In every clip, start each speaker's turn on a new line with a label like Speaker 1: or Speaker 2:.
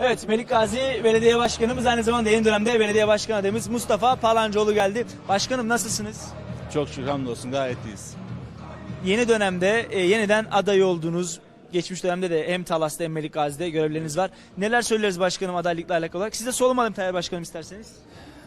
Speaker 1: Evet Melik Gazi Belediye Başkanımız aynı zamanda yeni dönemde belediye başkan adayımız Mustafa Palancıoğlu geldi. Başkanım nasılsınız?
Speaker 2: Çok şükür hamdolsun gayet iyiyiz.
Speaker 1: Yeni dönemde e, yeniden aday oldunuz. Geçmiş dönemde de hem Talas'ta hem Melik Gazi'de görevleriniz var. Neler söyleriz başkanım adaylıkla alakalı olarak? Size soralım alayım Tayyip Başkanım isterseniz.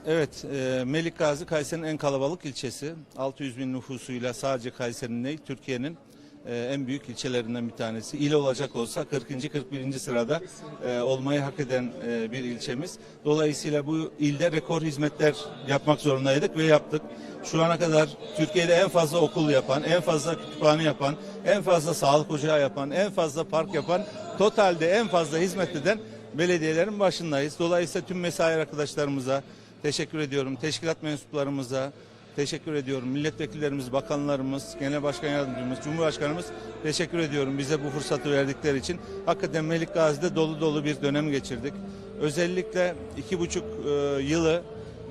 Speaker 2: Evet, e, Melik Gazi Kayseri'nin en kalabalık ilçesi. 600 bin nüfusuyla sadece Kayseri'nin değil, Türkiye'nin e, en büyük ilçelerinden bir tanesi. İl olacak olsa 40. 41. sırada e, olmayı hak eden e, bir ilçemiz. Dolayısıyla bu ilde rekor hizmetler yapmak zorundaydık ve yaptık. Şu ana kadar Türkiye'de en fazla okul yapan, en fazla kütüphane yapan, en fazla sağlık ocağı yapan, en fazla park yapan, totalde en fazla hizmet eden belediyelerin başındayız. Dolayısıyla tüm mesai arkadaşlarımıza teşekkür ediyorum. Teşkilat mensuplarımıza teşekkür ediyorum. Milletvekillerimiz, bakanlarımız, genel başkan yardımcımız, cumhurbaşkanımız teşekkür ediyorum bize bu fırsatı verdikleri için. Hakikaten Melik dolu dolu bir dönem geçirdik. Özellikle iki buçuk e, yılı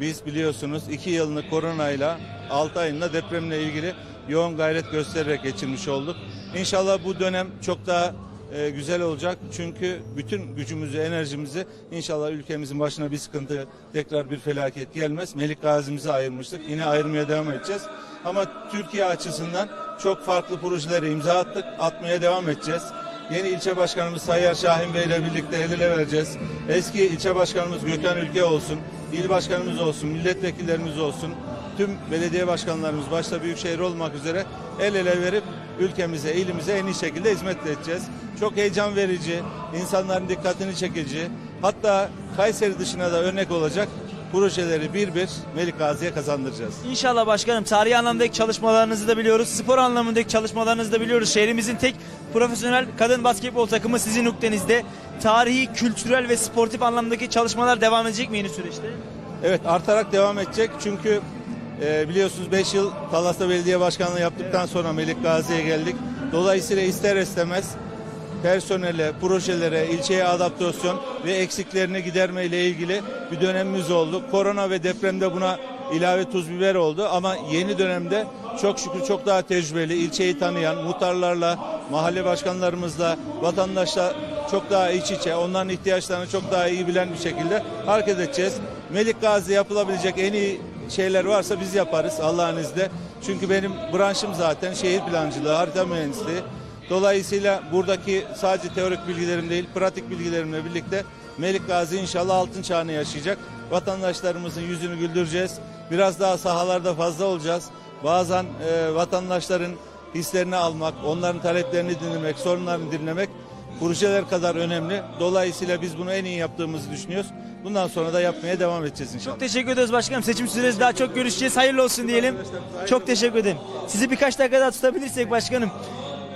Speaker 2: biz biliyorsunuz iki yılını koronayla, altı ayında depremle ilgili yoğun gayret göstererek geçirmiş olduk. İnşallah bu dönem çok daha e, güzel olacak. Çünkü bütün gücümüzü, enerjimizi inşallah ülkemizin başına bir sıkıntı, tekrar bir felaket gelmez. Melik Gazi'mizi ayırmıştık. Yine ayırmaya devam edeceğiz. Ama Türkiye açısından çok farklı projelere imza attık. Atmaya devam edeceğiz. Yeni ilçe başkanımız Sayyar Şahin Bey ile birlikte el ele vereceğiz. Eski ilçe başkanımız Gökhan Ülke olsun, il başkanımız olsun, milletvekillerimiz olsun, tüm belediye başkanlarımız başta büyükşehir olmak üzere el ele verip ülkemize, ilimize en iyi şekilde hizmet edeceğiz. Çok heyecan verici, insanların dikkatini çekici, hatta Kayseri dışına da örnek olacak projeleri bir bir Melik Gazi'ye kazandıracağız.
Speaker 1: İnşallah başkanım tarihi anlamdaki çalışmalarınızı da biliyoruz. Spor anlamındaki çalışmalarınızı da biliyoruz. Şehrimizin tek profesyonel kadın basketbol takımı sizin noktanızda. Tarihi, kültürel ve sportif anlamdaki çalışmalar devam edecek mi yeni süreçte?
Speaker 2: Evet artarak devam edecek çünkü e, biliyorsunuz 5 yıl Talas'ta belediye başkanlığı yaptıktan sonra Melik Gazi'ye geldik. Dolayısıyla ister istemez personele, projelere, ilçeye adaptasyon ve eksiklerini giderme ile ilgili bir dönemimiz oldu. Korona ve depremde buna ilave tuz biber oldu ama yeni dönemde çok şükür çok daha tecrübeli, ilçeyi tanıyan, muhtarlarla, mahalle başkanlarımızla, vatandaşla çok daha iç içe, onların ihtiyaçlarını çok daha iyi bilen bir şekilde hareket edeceğiz. Melik Gazi yapılabilecek en iyi şeyler varsa biz yaparız Allah'ın izniyle. Çünkü benim branşım zaten şehir plancılığı, harita mühendisliği. Dolayısıyla buradaki sadece teorik bilgilerim değil, pratik bilgilerimle birlikte Melik Gazi inşallah altın çağını yaşayacak. Vatandaşlarımızın yüzünü güldüreceğiz. Biraz daha sahalarda fazla olacağız. Bazen e, vatandaşların hislerini almak, onların taleplerini dinlemek, sorunlarını dinlemek projeler kadar önemli. Dolayısıyla biz bunu en iyi yaptığımızı düşünüyoruz. Bundan sonra da yapmaya devam edeceğiz inşallah.
Speaker 1: Çok teşekkür ederiz başkanım. Seçim süresi daha çok görüşeceğiz. Hayırlı olsun diyelim. Çok teşekkür ederim. Sizi birkaç dakika daha tutabilirsek başkanım.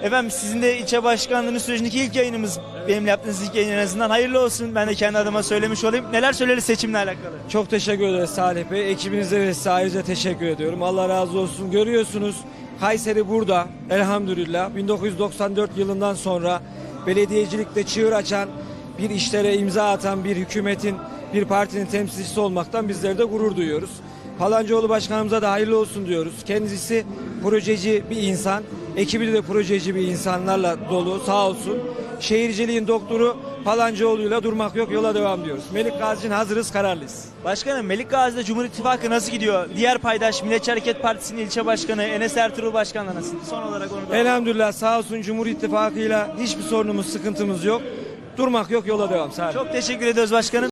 Speaker 1: Efendim sizin de ilçe başkanlığınız sürecindeki ilk yayınımız benimle yaptığınız ilk yayın en azından hayırlı olsun. Ben de kendi adıma söylemiş olayım. Neler söyleriz seçimle alakalı?
Speaker 3: Çok teşekkür ederiz Salih Bey. Ekibinize ve size ayrıca teşekkür ediyorum. Allah razı olsun. Görüyorsunuz Kayseri burada elhamdülillah 1994 yılından sonra belediyecilikte çığır açan bir işlere imza atan bir hükümetin bir partinin temsilcisi olmaktan bizler de gurur duyuyoruz. Palancıoğlu Başkanımıza da hayırlı olsun diyoruz. Kendisi projeci bir insan. Ekibi de projeci bir insanlarla dolu sağ olsun. Şehirciliğin doktoru Palancıoğlu'yla durmak yok yola devam diyoruz. Melik Gazi'nin hazırız kararlıyız.
Speaker 1: Başkanım Melik Gazi'de Cumhur İttifakı nasıl gidiyor? Diğer paydaş Milliyetçi Hareket Partisi'nin ilçe başkanı Enes Ertuğrul Başkan'la nasıl? Son olarak onu da...
Speaker 3: Elhamdülillah sağ olsun Cumhur İttifakı'yla hiçbir sorunumuz sıkıntımız yok. Durmak yok yola devam. Sağ olun.
Speaker 1: Çok teşekkür ediyoruz başkanım.